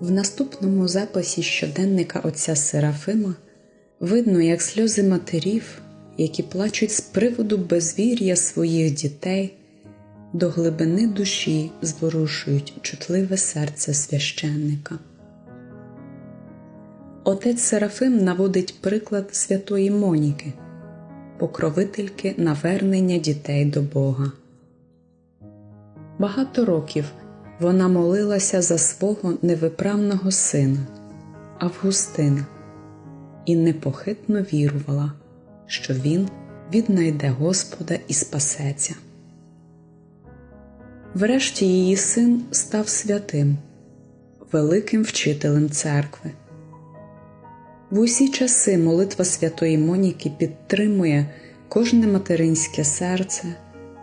В наступному записі щоденника отця Серафима видно, як сльози матерів, які плачуть з приводу безвір'я своїх дітей, до глибини душі зворушують чутливе серце священника. Отець Серафим наводить приклад святої Моніки, покровительки навернення дітей до Бога. Багато років вона молилася за свого невиправного сина Августина і непохитно вірувала, що він віднайде Господа і спасеться. Врешті її син став святим, великим вчителем церкви. В усі часи молитва святої Моніки підтримує кожне материнське серце,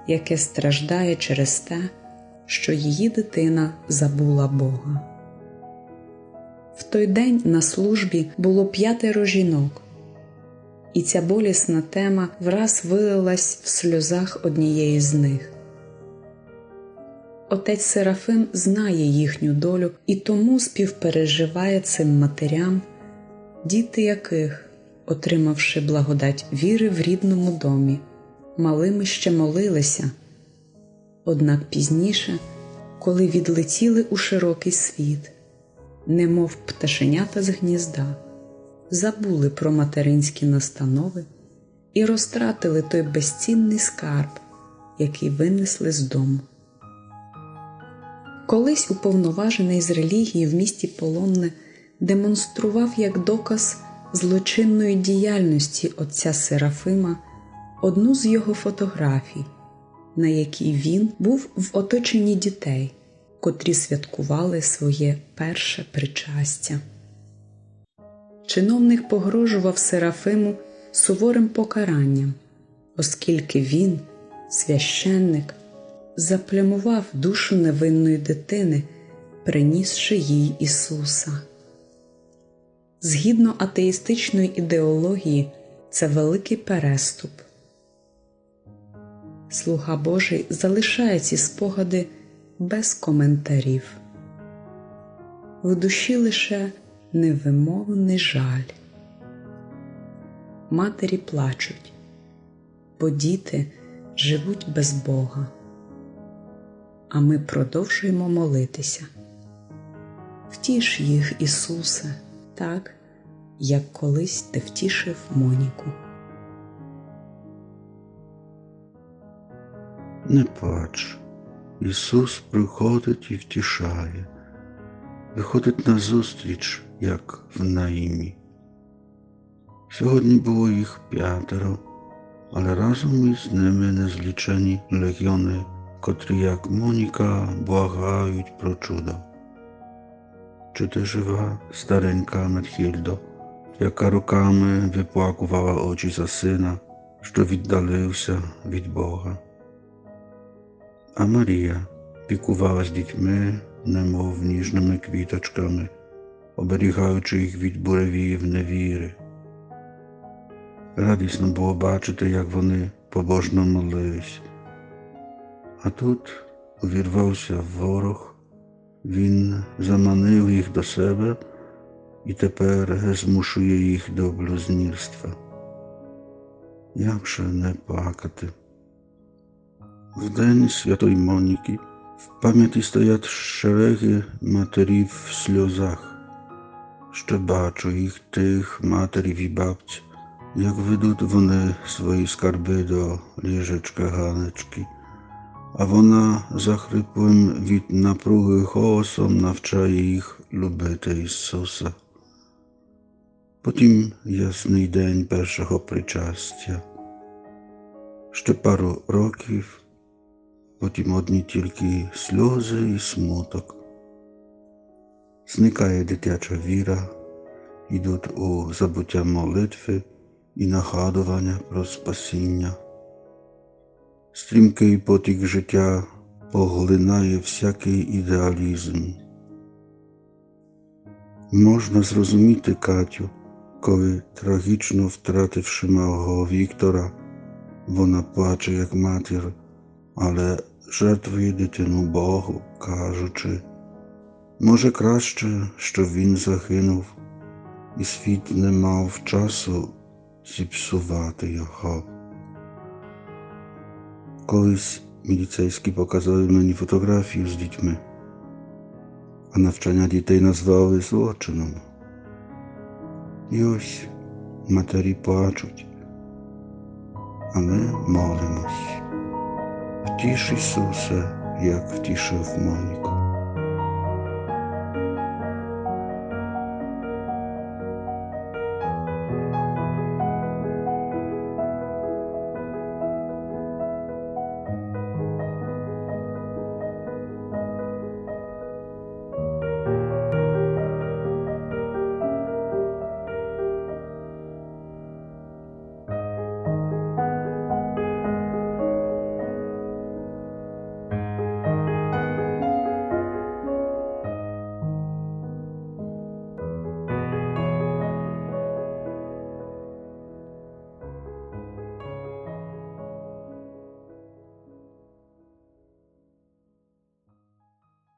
яке страждає через те, що її дитина забула Бога. В той день на службі було п'ятеро жінок, і ця болісна тема враз вилилась в сльозах однієї з них. Отець Серафим знає їхню долю і тому співпереживає цим матерям, діти яких, отримавши благодать віри в рідному домі, малими ще молилися. Однак пізніше, коли відлетіли у широкий світ, немов пташенята з гнізда, забули про материнські настанови і розтратили той безцінний скарб, який винесли з дому. Колись уповноважений з релігії в місті Полонне демонстрував як доказ злочинної діяльності отця Серафима одну з його фотографій, на якій він був в оточенні дітей, котрі святкували своє перше причастя. Чиновник погрожував Серафиму суворим покаранням, оскільки він, священник, заплямував душу невинної дитини, принісши їй Ісуса. Згідно атеїстичної ідеології, це великий переступ. Слуга Божий залишає ці спогади без коментарів. В душі лише невимовний жаль. Матері плачуть, бо діти живуть без Бога а ми продовжуємо молитися. Втіш їх, Ісусе, так, як колись ти втішив Моніку. Не плач. Ісус приходить і втішає, виходить на зустріч, як в наїмі. Сьогодні було їх п'ятеро, але разом із ними незлічені легіони котрі, як Моніка, благають про чудо. Чи ти жива старенька Метхільдо, яка роками виплакувала очі за сина, що віддалився від Бога? А Марія пікувалась дітьми, немов ніжними квіточками, оберігаючи їх від буревіїв невіри. Радісно було бачити, як вони побожно молились. А тут увірвався ворог, він заманив їх до себе і тепер змушує їх до блюзнірства. Як же не плакати? В день святої Моніки в пам'яті стоять шереги матерів в сльозах. Ще бачу їх тих матерів і бабць, як ведуть вони свої скарби до ліжечка Ганечки а вона захриплим від напруги голосом навчає їх любити Ісуса. Потім ясний день першого причастя. Ще пару років, потім одні тільки сльози і смуток. Зникає дитяча віра, йдуть у забуття молитви і нагадування про спасіння. Стрімкий потік життя поглинає всякий ідеалізм. Можна зрозуміти Катю, коли трагічно втративши малого Віктора, вона плаче як матір, але жертвує дитину Богу, кажучи, може краще, щоб він загинув, і світ не мав часу зіпсувати його. Колись міліцейські показали мені фотографію з дітьми, а навчання дітей назвали злочином. І ось матері плачуть, а ми молимось. Втіш Ісусе, як втішив Моніку.